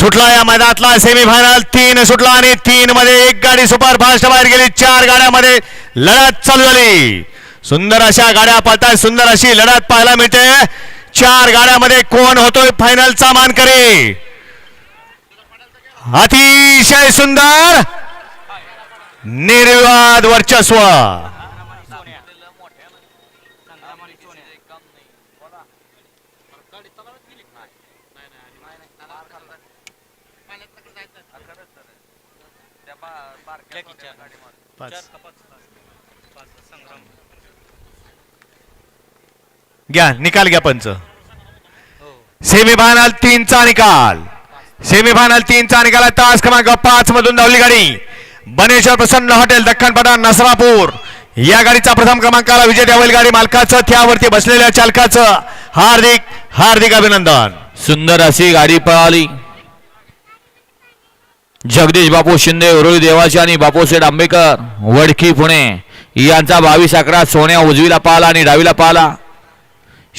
सुटला या मैदानातला सेमीफायनल तीन सुटला आणि तीन मध्ये एक गाडी सुपर फास्ट बाहेर गेली. चार गाड्यामध्ये लढत चालू झाली. सुंदर अशा गाड्या पळतात सुंदर अशी लढत पाहायला मिळते. चार गाड्यामध्ये कोण होतोय फायनलचा मानकरी अतिशय सुंदर निर्विवाद वर्चस्व. घ्या निकाल घ्या पंच. सेमीफायनल तीनचा निकाल. सेमीफायनल तीनचा निकाल तास क्रमांक पाच मधून धावली गाडी. बनेश्वर प्रसन्न हॉटेल दख्खन पठाण नसरापूर. या गाडीचा प्रथम क्रमांकाला विजय द्यावेल गाडी मालकाचं. त्यावरती बसलेल्या चालकाचं हार्दिक हार्दिक अभिनंदन. सुंदर अशी गाडी पळाली. जगदीश बापू शिंदे उरुळी देवाची आणि बापूसेठ आंबेकर वडकी पुणे. यांचा बावीस अकरा सोन्या उजवीला पाला आणि डावीला पाला